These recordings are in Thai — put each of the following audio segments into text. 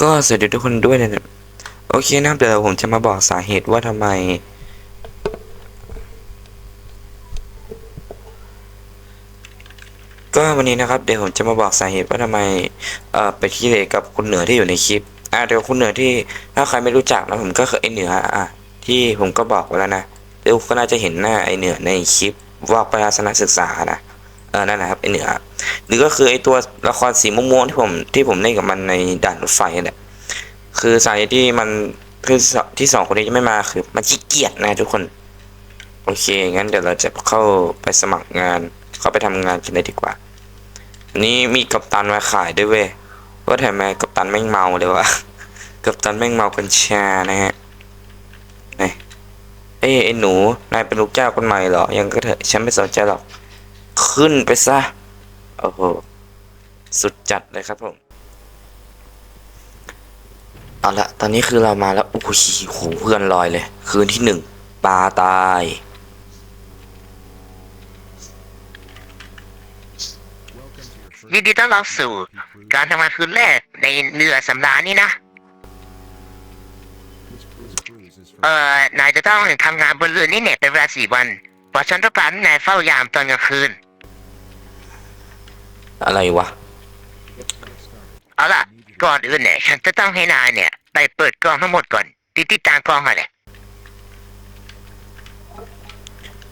ก็สวัสดีทุกคนด้วยนะโอเคนะครับเดี๋ยวผมจะมาบอกสาเหตุว่าทำไม ก็วันนี้นะครับเดี๋ยวผมจะมาบอกสาเหตุว่าทำไมเอ่อไปขี้เหร่กับคุณเหนือที่อยู่ในคลิปอะเดี๋ยวคุณเหนือที่ถ้าใครไม่รู้จักนะผมก็คือไอเหนืออะที่ผมก็บอกไว้แล้วนะเดี๋ยวก็น่าจะเห็นหน้าไอเหนือในคลิปว่าประทัศนศึกษานะ ออนั่นนะครับไอเหนือหรือก็คือไอตัวละครสีม่วงๆที่ผมที่ผมเล่นกับมันในด่านรถไฟนั่นแหละคือสาเหตุที่มันคือที่สองคนนี้จะไม่มาคือมันขี้เกียจนะทุกคน โอเคงั้นเดี๋ยวเราจะเข้าไปสมัครงาน เข้าไปทำงานกันเลยดีกว่า อันนี้มีกัปตันมาขายด้วยเว้ยว่าทำไมกัปตันแม่งเมาเลยวะกัปตันแม่งเมากัญชานะฮะไอ้เอ้ไอ้หนู นายเป็นลูกเจ้าคนใหม่เหรอ ยังก็เถอะ ฉันไม่สนใจหรอก ขึ้นไปซะ โอ้โห สุดจัดเลยครับผม เอาละ ตอนนี้คือเรามาแล้ว โอ้โหเพื่อนลอยเลย คืนที่หนึ่งปลาตาย ยินดีต้อนรับสู่ การทำงานคืนแรกในเรือสำราญนี่นะ เอ่อ นายจะต้องทำงานบนเรือนี่เนี่ยเป็นเวลาสี่วันเพราะฉันต้องการให้นายเฝ้ายามตอนกลางคืน อะไรวะ เอาล่ะ ก่อนอื่นเนี่ยฉันจะต้องให้นายเนี่ย ไปเปิดกล้องทั้งหมดก่อนติดติดตามกล้องมาเลย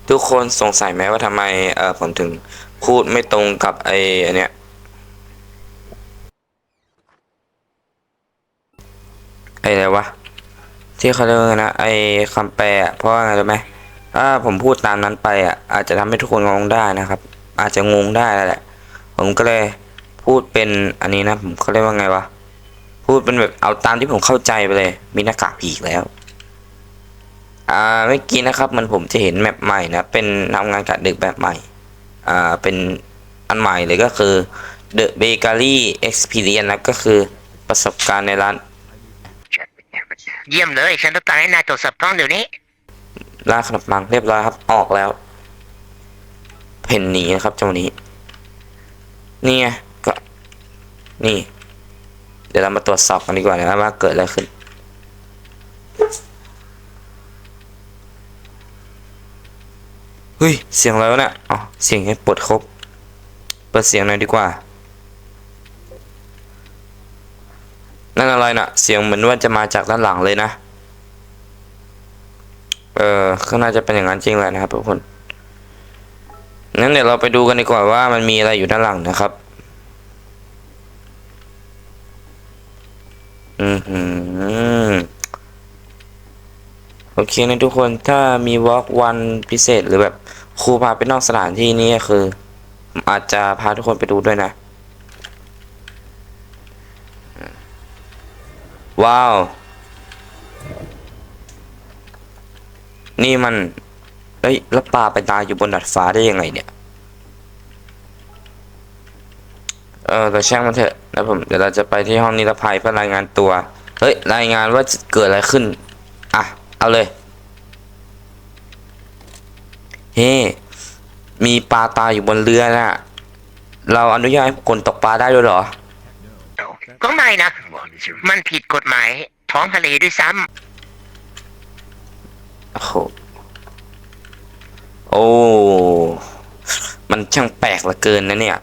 ทุกคนสงสัยไหมว่าทำไมเออผมถึงพูดไม่ตรงกับไอ้อันเนี้ยไอ้อะไรวะ ที่เขาเรียกว่านะ ไอ้คำแปลอะเพราะว่าไงรู้ไหมถ้าผมพูดตามนั้นไปอะอาจจะทำให้ทุกคนงงได้นะครับ อาจจะงงได้แล้วแหละ ผมก็เลยพูดเป็นอันนี้นะผมเขาเรียกว่าไงวะพูดเป็นแบบเอาตามที่ผมเข้าใจไปเลย มีหน้ากากผีอีกแล้ว อ่าเมื่อกี้นะครับ มันผมจะเห็นแมปใหม่นะเป็นทำงานกะดึกแบบใหม่ อ่าเป็นอันใหม่เลยก็คือ The Bakery Experience นะก็คือประสบการณ์ในร้าน เยี่ยมเลย ฉันต้องการให้นายตรวจสอบกล้องเดี๋ยวนี้ร้านขนมปังเรียบร้อยครับออกแล้ว เพนหนีนะครับจังหวะนี้ นี่ไงก็นี่ เดี๋ยวเรามาตรวจสอบกันดีกว่านะว่าเกิดอะไรขึ้น เฮ้ย เสียงอะไรวะเนี่ยอ๋อเสียงให้ปลดครบ เปิดเสียงหน่อยดีกว่า นั่นอะไรน่ะ เสียงเหมือนว่าจะมาจากด้านหลังเลยนะ เออก็น่าจะเป็นอย่างนั้นจริงแหละนะครับทุกคน งั้นเดี๋ยวเราไปดูกันดีกว่าว่ามันมีอะไรอยู่ด้านหลังนะครับ อือหือโอเคนะทุกคนถ้ามีวอล์กวันพิเศษหรือแบบครูพาไปนอกสถานที่นี้คืออาจจะพาทุกคนไปดูด้วยนะ ว้าว นี่มัน เอ้ยแล้วปลาไปตายอยู่บนดาดฟ้าได้ยังไงเนี่ย เออแต่ช่างมันเถอะนะผมเดี๋ยวเราจะไปที่ห้องนิรภัยเพื่อรายงานตัว เฮ้ยรายงานว่าเกิดอะไรขึ้น อะ เอาเลย เฮ้ มีปลาตายอยู่บนเรือน่ะ เราอนุญาตให้คนตกปลาได้ด้วยเหรอ ก็ไม่นะ มันผิดกฎหมายท้องทะเลด้วยซ้โอ้โห โอ้ มันช่างแปลกเหลือเกินนะเนี่ย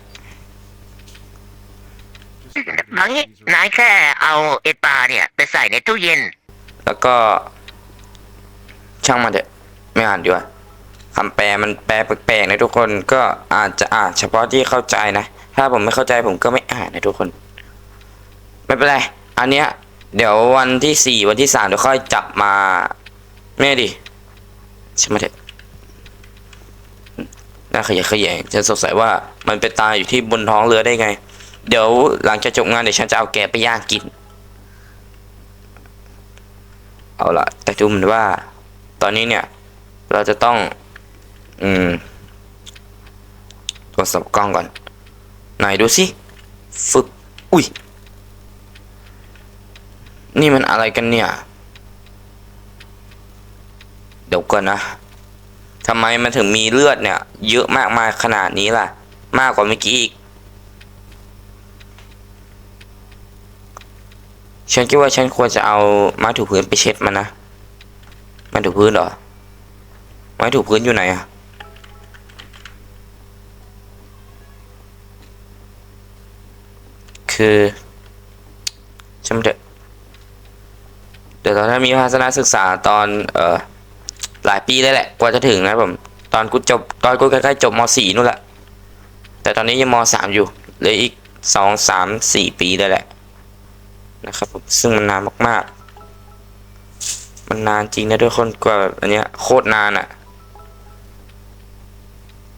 ำเอางี้นายแค่เอาเอ็ดปลาเนี่ย ไปใส่ในตู้เย็น แล้วก็ ช่างมันเถอะไม่อ่านดีกว่าคำแปลมันแปลแปลกๆนะทุกคนก็อาจจะอ่านเฉพาะที่เข้าใจนะ ถ้าผมไม่เข้าใจผมก็ไม่อ่านนะทุกคน ไม่เป็นไร อันเนี้ย เดี๋ยววันที่สี่วันที่สามเดี๋ยวค่อยจับมาแม่ดิใช่ไหมเถอะ น่าขยะแขยงฉันสงสัยว่ามันไปตายอยู่ที่บนท้องเรือได้ไง เดี๋ยวหลังจากจบงานเดี๋ยวฉันจะเอาแกไปย่างกิน เอาละแต่ดูเหมือนว่า ตอนนี้เนี่ย เราจะต้อง อืมตรวจสอบกล้องก่อน ไหนดูสิฟึบอุ้ย นี่มันอะไรกันเนี่ย เดี๋ยวก่อนนะ ทำไมมันถึงมีเลือดเนี่ย เยอะมากมายขนาดนี้ล่ะ มากกว่าเมื่อกี้อีก ฉันคิดว่าฉันควรจะเอาไม้ถูพื้นไปเช็ดมันนะไม้ถูพื้นเหรอไม้ถูพื้นอยู่ไหนอะคือฉันเดเดี๋ยวตอนนั้นมีทัศนศึกษาตอน เอ่อ หลายปีเลยแหละ กว่าจะถึงนะผมตอนกูจบตอนกูใกล้ๆจบมสี่นู่นแหละ แต่ตอนนี้ยังมสามอยู่เหลืออีกสองสามสี่ปีเลยแหละ นะครับผมซึ่งมันนานมากๆ มันนานจริงนะทุกคนกว่าแบบอันเนี้ยโคตรนานอะ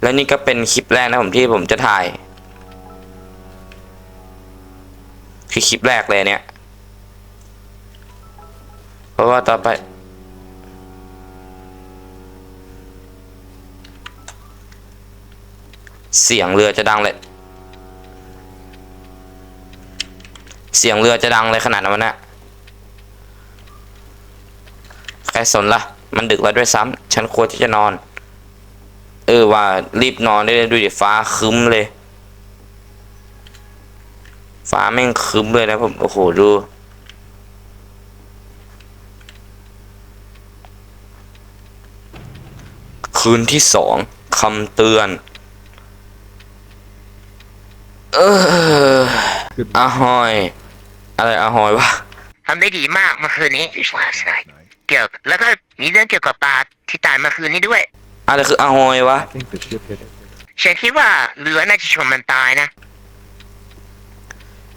และนี่ก็เป็นคลิปแรกนะผมที่ผมจะถ่าย คือคลิปแรกเลยเนี่ย เพราะว่าต่อไป เสียงเรือจะดังเลย เสียงเรือจะดังเลยขนาดนั้นนะใครสนละ่ะ มันดึกแล้วด้วยซ้ำฉันควรที่จะนอน เออว่ารีบนอนได้เลยดูดิฟ้าคึ้มเลย ฟ้าแม่งคึ้มเลยนะผมโอ้โหดูคืนที่สองคำเตือน เอออาหอย อะไรอาหอยวะทำได้ดีมากเมื่อคืนนี้เกี่ยวแล้วก็มีเรื่องเกี่ยวกับปลาที่ตายเมื่อคืนนี้ด้วย อะไรคืออาหอยวะ I think the ship hit it. ฉันคิดว่าเรือน่าจะชนมันตายนะ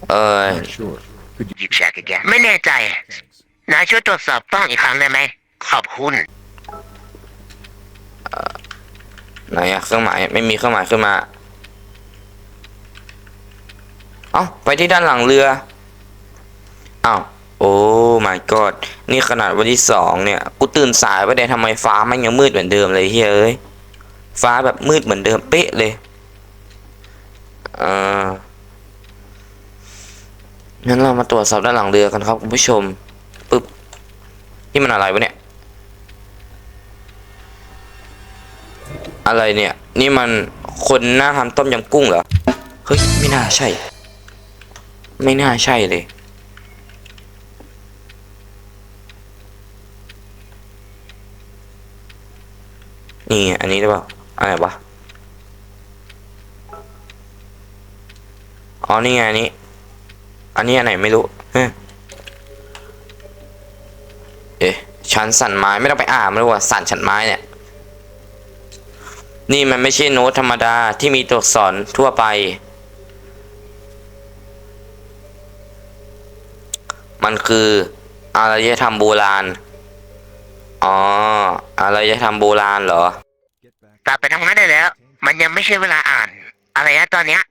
เออ Not sure. Could you หยิบแชกแกไม่แน่ใจ thanks? นายช่วยตรวจสอบต้องอีกครั้งได้ไหม ขอบคุณไหนอะเครื่องหมายไม่มีเครื่องหมายขึ้นมา เอาไปที่ด้านหลังเรืออ้าวโอ้ my god นี่ขนาดวันที่สองเนี่ย กูตื่นสายไปเลยทำไมฟ้ามันยังมืดเหมือนเดิมเลยเฮ้ยเอ้ยฟ้าแบบมืดเหมือนเดิมเป๊ะเลยเอองั้นเรามาตรวจสอบด้านหลังเรือกันครับคุณผู้ชมปึ๊บนี่มันอะไรวะเนี่ย อะไรเนี่ย นี่มันคนหน้าทำต้มยำกุ้งเหรอ เฮ้ย ไม่น่าใช่ ไม่น่าใช่เลยนี่อันนี้หรือเปล่าอะไรวะอ๋อนี่ไงอันนี้ อันนี้อันไหนไม่รู้เฮ้เอ๊ะชั้นสั่นไม้ไม่ต้องไปอ่านมันเลยว่าสั่นชั้นไม้เนี่ย นี่มันไม่ใช่โน้ตธรรมดาที่มีตัวอักษรทั่วไป มันคืออารยธรรมโบราณ อ๋อ อารยธรรมโบราณเหรอ Get back. กลับไปทำงานได้แล้ว มันยังไม่ใช่เวลาอ่าน อะไรนะตอนเนี้ย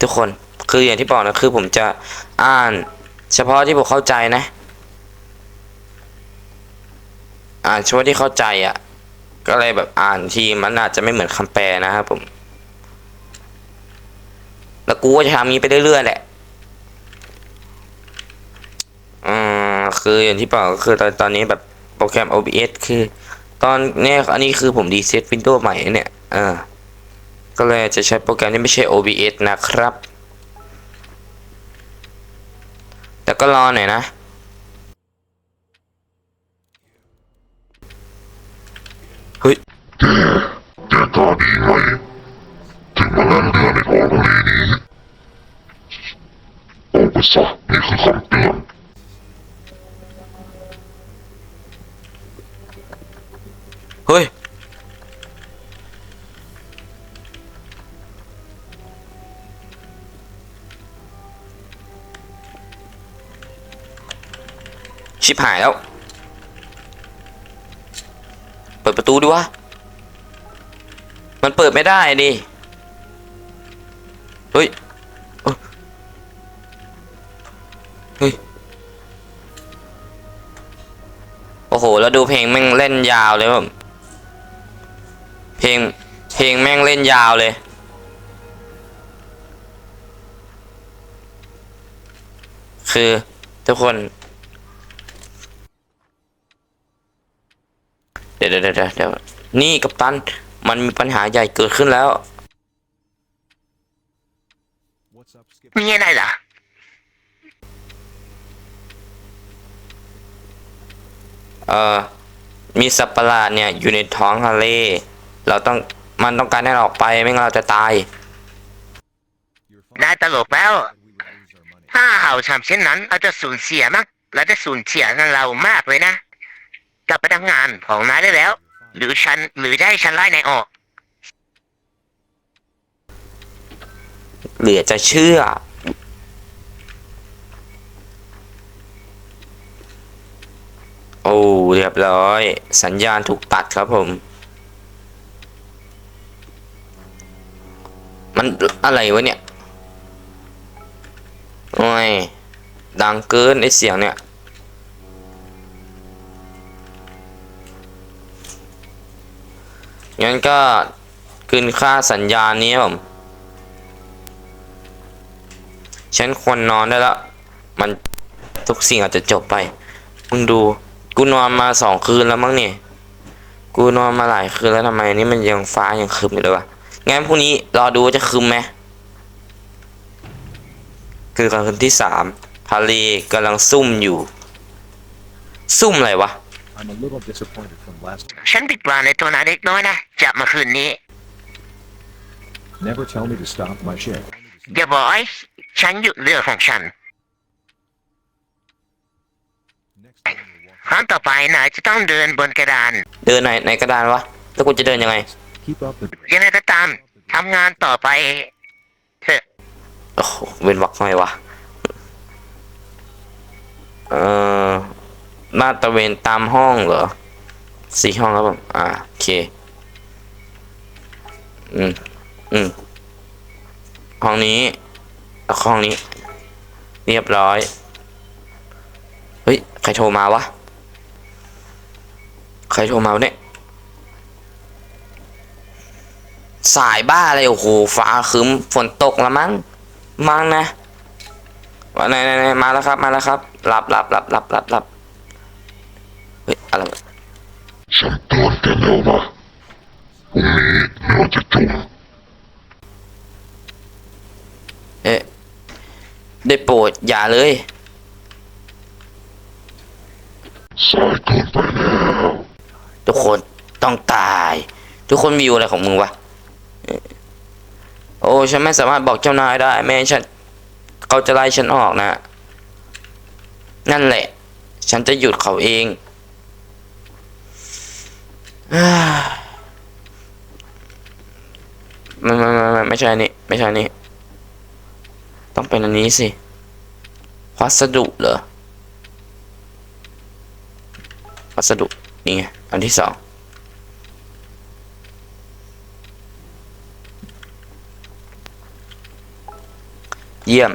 ทุกคน คืออย่างที่บอกนะ คือผมจะอ่าน เฉพาะที่ผมเข้าใจนะ อ่านเฉพาะที่เข้าใจอะ่ะ ก็เลยแบบอ่านทีมันอาจจะไม่เหมือนคำแปลนะครับผม แล้วกูก็จะทำอย่างนี้ไปเรื่อยๆแหละ อืมคืออย่างที่บอกก็คือตอนตอนนี้แบบโปรแกรม OBS คือ ตอนเนี้ยอันนี้คือผมรีเซต Windows ใหม่เนี่ยเออก็เลยจะใช้โปรแกรมที่ไม่ใช่ OBS นะครับ แต่ก็รอหน่อยนะเฮ้ยแกกล้าดีไงถึงมาเล่นเรื่อในท้องทะเลนี้ออกไปซะนี่คือคำเตือน เฮ้ย ชิบหายแล้ว เปิดประตูดิวะ มันเปิดไม่ได้ดิเฮ้ย เฮ้ย โอ้โห แล้วดูเพลงแม่งเล่นยาวเลยผมเพ ลงเพลงแม่งเล่นยาวเลย คือทุกคน เดี๋ยวเดี๋ยวเดี๋ยวนี่กัปตัน มันมีปัญหาใหญ่เกิดขึ้นแล้ว มีอะไรล่ะเอ่อมีสัตว์ประหลาดเนี่ย อยู่ในท้องทะเล เราต้องมันต้องการให้เราออกไปไม่งั้นเราจะตาย Your father ได้ตลกแล้ว said we would lose our money. ถ้าเขาทำเช่นนั้นเราจะสูญเสียมากเราจะสูญเสียเงินเรามากเลยนะกลับไปทำงานของนายได้แล้ว หรือฉันหรือจะให้ฉันไล่นายออก เหลือจะเชื่อ โอ้เรียบร้อย สัญญาณถูกตัดครับผม มันอะไรวะเนี่ย โอ้ย ดังเกินไอเสียงเนี่ย งั้นก็คืนค่าสัญญาณนี้ผม ฉันควรนอนได้แล้วมันทุกสิ่งอาจจะจบไป มึงดู กูนอนมาสองคืนแล้วมั้งเนี่ย กูนอนมาหลายคืนแล้วทำไมนี่มันยังฟ้ายังครึมอยู่เลยวะ งั้นพรุ่งนี้รอดูว่าจะครึมไหมคือกลางคืนที่สามทะเลกำลังซุ่มอยู่ ซุ่มอะไรวะ I'm a little disappointed from last. ฉันผิดหวังในตัวนายเล็กน้อยนะจากเมื่อคืนนี้ Never tell me to stop my ship. อย่าบอกให้ฉันหยุดเรื่องของฉัน Next time you're walking, ครั้งต่อไปนายจะต้องเดินบนกระดาน เดินไหนในกระดานวะ แล้วกูจะเดินยังไง keep up the ยังไงก็ตามทำงานต่อไปเถอะโอ้โหเว้นวักหน่อยวะเอ่อลาดตระเวนตามห้องเหรอสี่ห้องครับผมอ่าโอเค อืมอืมห้องนี้ห้องนี้ เรียบร้อย เฮ้ย ใครโทรมาวะ ใครโทรมาเนี่ย สายบ้าอะไรโอ้โหฟ้าครึ้มฝนตกแล้วมั้งมั้งนะว่าไหนไหนไหนมาแล้วครับมาแล้วครับรับรับรับรับรับรับเฮ้ยอะไรวะฉันเตือนแกแล้วนะพรุ่งนี้เราจะจมเอ๊ะได้โปรดอย่าเลยสายเกินไปแล้วทุกคนต้องตาย ทุกคนมีอยู่อะไรของมึงวะเอ่อโอ้ฉันไม่สามารถบอกเจ้านายได้แม้ฉันเขาจะไล่ฉันออกนะ นั่นแหละ ฉันจะหยุดเขาเองไม่ไม่ไม่ไม่ไม่ใช่นี่ไม่ใช่นี่ต้องเป็นอันนี้สิวัสดุเหรอวัสดุนี่ไงอันที่สอง เยี่ยม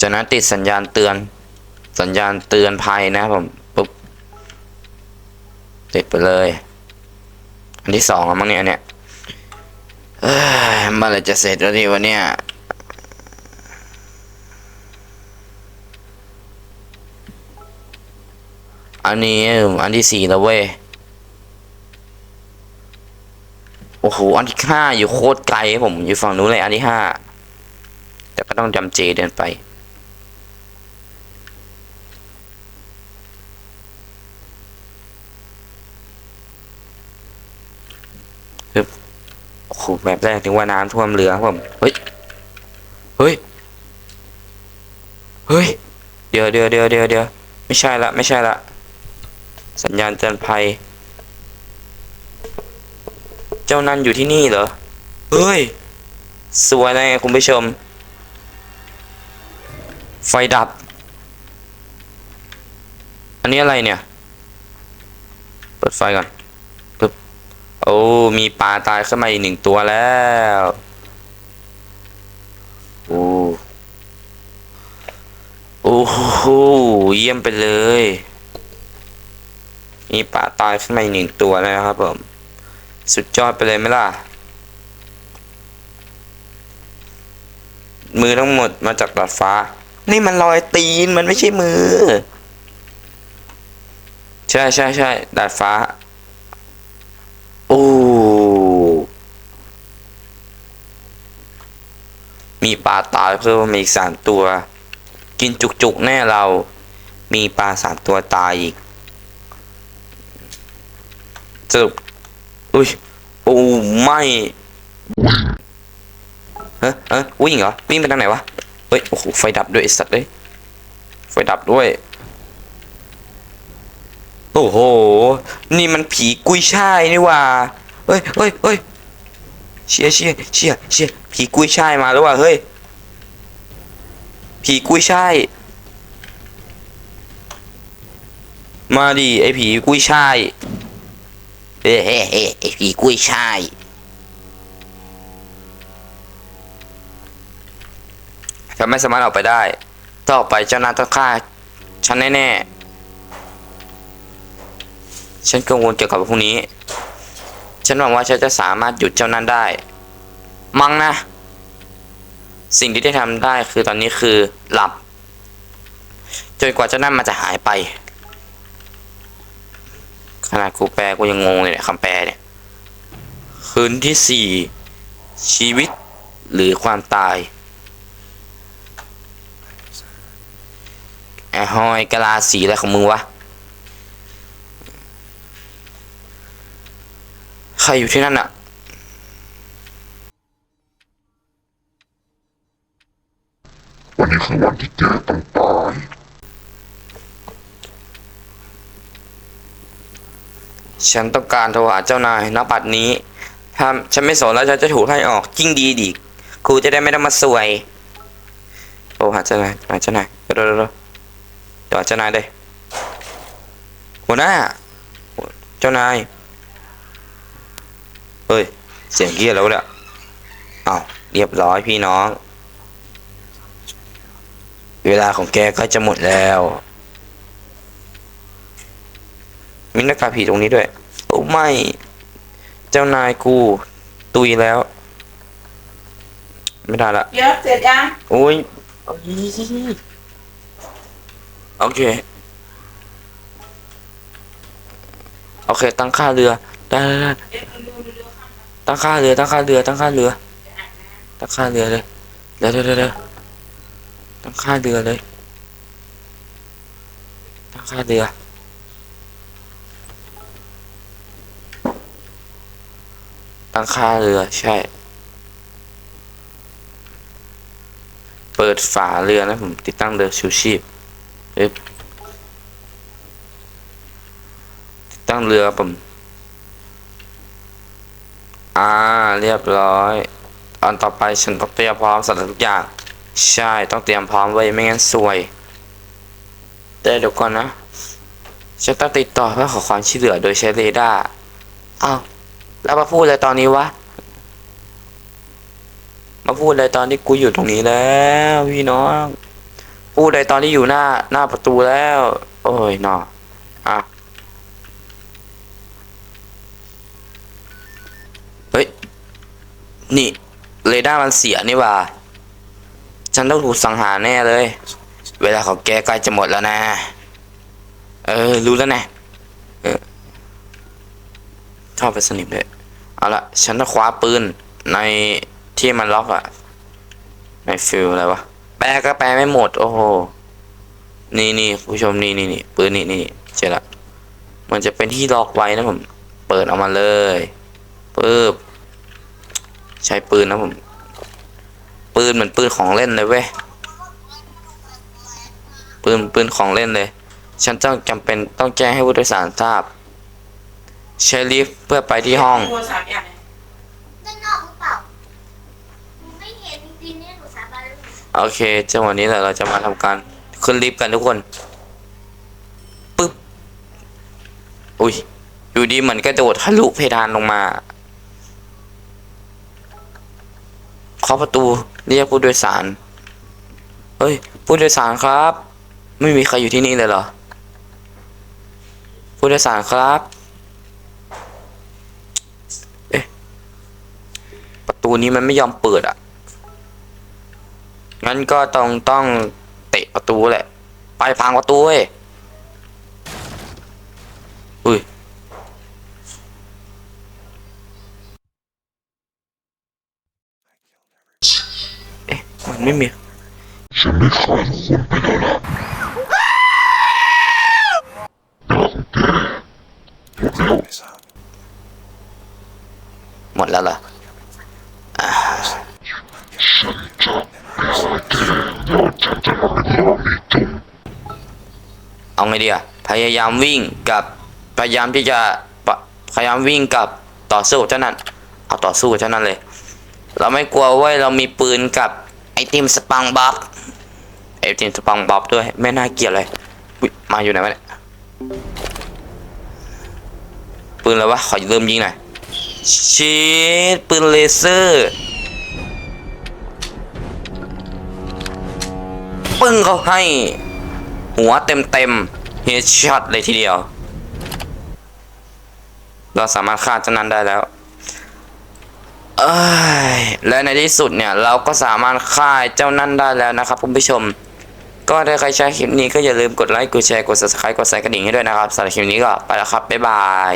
จากนั้นติดสัญญาณเตือน สัญญาณเตือนภัยนะครับผมปุ๊บติดไปเลย อันที่สองแล้วมั้งเนี่ยเนี้ยเอ้ยมื่อไรจะเสร็จแล้วดีวะเนี่ยอันนี้อันที่สี่แล้วเว้ย โอ้โห อันที่ห้าอยู่โคตรไกลผมอยู่ฝั่งนู้นเลยอันที่ห้า แต่ก็ต้องจำเจเดินไปฮึบโอ้โหแบบแรกถึงว่าน้ำท่วมเรือครับผม เฮ้ย เฮ้ย เฮ้ย เดี๋ยวเดี๋ยวเดี๋ยวเดี๋ยวเดี๋ยวไม่ใช่ละ ไม่ใช่ละ สัญญาณเตือนภัย เจ้านั่นอยู่ที่นี่เหรอ เฮ้ย สวยนะคุณผู้ชม ไฟดับ อันนี้อะไรเนี่ย เปิดไฟก่อนปึ๊บโอ้ มีปลาตายขึ้นมาอีกหนึ่งตัวแล้ว โอ้โอ้โหเยี่ยมไปเลย มีปลาตายขึ้นมาอีกหนึ่งตัวแล้วนะครับผม สุดยอดไปเลยไหมล่ะ มือทั้งหมดมาจากดาดฟ้า นี่มันรอยตีนมันไม่ใช่มือ ใช่ใช่ใช่ดาดฟ้า โอ้มีปลาตายเพิ่มมาอีกสามตัว กินจุกๆแน่เรา มีปลาสามตัวตายอีกสรุป อุ้ยโอ้ไม่เฮ้ยเฮ้ยวิ่งเหรอวิ่งไปทางไหนวะเฮ้ยโอ้โหไฟดับด้วยไอสัตว์เลยไฟดับด้วย โอ้โห นี่มันผีกุยช่ายนี่ว่าเฮ้ยเฮ้ยเฮ้ยเชี่ยเชี่ยเชี่ยเชี่ยผีกุยช่ายมาแล้วว่ะเฮ้ยผีกุยช่ายมาดิไอผีกุยช่าย เฮ้เฮ้เฮ้ผีกุ้ยช่ายฉันไม่สามารถออกไปได้ถ้าออกไปเจ้านาต้องฆ่าฉันแน่ๆ ฉันกังวลเกี่ยวกับพวกนี้ ฉันหวังว่าฉันจะสามารถหยุดเจ้านั้นได้ มั้งนะ สิ่งที่ได้ทำได้คือตอนนี้คือหลับ จนกว่าเจ้านั่นมันจะหายไป ขนาดกูแปลกูยังงงเลยเนี่ยคำแปลเนี่ย คืนที่สี่ชีวิตหรือความตายไอหอยกะลาสีอะไรของมึงวะ ใครอยู่ที่นั่นอะวันนี้คือวันที่แกต้องตาย ฉันต้องการโทรหาเจ้านายณบัดนี้ ถ้าฉันไม่สนแล้วฉันจะถูกไล่ออกยิ่งดีดีครูจะได้ไม่ต้องมาสวยโทรหาเจ้านายหาเจ้านายเร็วเร็วเร็วเดี๋ยวหาเจ้านายเลยหัวหน้า เจ้านายเฮ้ย เสียงเกียแล้วะเนี่ยอ้าเรียบร้อยพี่น้อง เวลาของแกก็จะหมดแล้ว มีหน้ากากผีตรงนี้ด้วย โอ้ไม่ เจ้านายกู ตุยแล้ว ไม่ได้ละเดี๋ยวเสร็จยังโอ้ยโอเค โอเค ตั้งค่าเรือได้ได้ได้เดี๋ยวดูดูดูข้างหลังตั้งค่าเรือ ตั้งค่าเรือ ตั้งค่าเรือ ตั้งค่าเรือเลยเดี๋ยวเดี๋ยวเดี๋ยวเดี๋ยวตั้งค่าเรือเลย ตั้งค่าเรือ ตั้งค่าเรือใช่ เปิดฝาเรือนะผมติดตั้งเรือชูชีพติดตั้งเรือผมอ่าเรียบร้อย ตอนต่อไปฉันต้องเตรียมพร้อมสำหรับทุกอย่าง ใช่ต้องเตรียมพร้อมไว้ไม่งั้นซวย แต่เดี๋ยวก่อนนะฉันต้องติดต่อเพื่อขอความช่วยเหลือโดยใช้เรดาร์อ้าว แล้วมาพูดอะไรตอนนี้วะ มาพูดอะไรตอนที่กูอยู่ตรงนี้แล้วพี่น้อง พูดอะไรตอนที่อยู่หน้าหน้าประตูแล้ว โอ้ยนาะอะเฮ้ย นี่เรดาร์มันเสียนี่ว่า ฉันต้องถูกสังหารแน่เลย เวลาของแกใกล้จะหมดแล้วนะ เออ รู้แล้วนะ เออชอบไปสนิมเลย เอาละฉันจะคว้าปืนในที่มันล็อกอะในฟิลอะไรวะ แปลก็แปลไม่หมด โอ้โห นี่นี่ผู้ชมนี่นี่นี่ปืนนี่นี่เจอละ มันจะเป็นที่ล็อกไว้นะผม เปิดออกมาเลยปึ๊บใช้ปืนนะผม ปืนเหมือนปืนของเล่นเลยเว้ย ปืนปืนของเล่นเลย ฉันต้องจำเป็นต้องแจ้งให้ผู้โดยสารทราบ ใช้ลิฟต์เพื่อไปที่ห้อง โทรศัพท์อย่างไรด้านนอกหรือเปล่าหนูไม่เห็นจริงๆเนี่ยหนูสาบานเลยโอเคจังหวะนี้แหละเราจะมาทำการขึ้นลิฟต์กันทุกคนปึ๊บอุ้ยอยู่ดีเหมือนกระโดดทะลุเพดานลงมาเคาะประตูเรียกผู้โดยสาร เฮ้ย ผู้โดยสารครับ ไม่มีใครอยู่ที่นี่เลยเหรอ ผู้โดยสารครับ เอ๊ะ ประตูนี้มันไม่ยอมเปิดอะ งั้นก็ต้องต้องเตะประตูแหละ ไปพังประตูเว้ย อุ้ย เอ๊ะ มันไม่มี ฉันได้ฆ่าทุกคนไปแล้วล่ะ แล้วเหรออ่า ฉันจะไม่ใส่เกมแล้วฉันจะทำให้พวกนี้จุ่ม เอาไงดีอะพ ยายามวิ่งกับพยายามที่จะพยายามวิ่งกับต่อสู้เจ้านั้น เอาต่อสู้เจ้านั้นเลย เราไม่กลัวเว้ยเรามีปืนกับไอติมสปังบ๊อบไอติมสปังบ๊อบด้วยไม่น่าเกลียดเลยมาอยู่ไหนวะเนี่ยปืนอะไรวะขอเริ่มยิงหน่อยชีดปืนเลเซอร์ปึ้งเขาให้ หัวเต็มเต็ม ฮดช็อตเลยทีเดียว เราสามารถฆ่าเจ้านั้นได้แล้วเอ้ยและในที่สุดเนี่ยเราก็สามารถฆ่าเจ้านั่นได้แล้วนะครับคุณผู้ชม ก็ถ้าใครใช้คลิปนี้ก็อย่าลืมกดไลค์กดแชร์กด subscribe กดใส่กระดิ่งให้ด้วยนะครับสำหรับคลิปนี้ก็ไปแล้วครับ บ๊ายบาย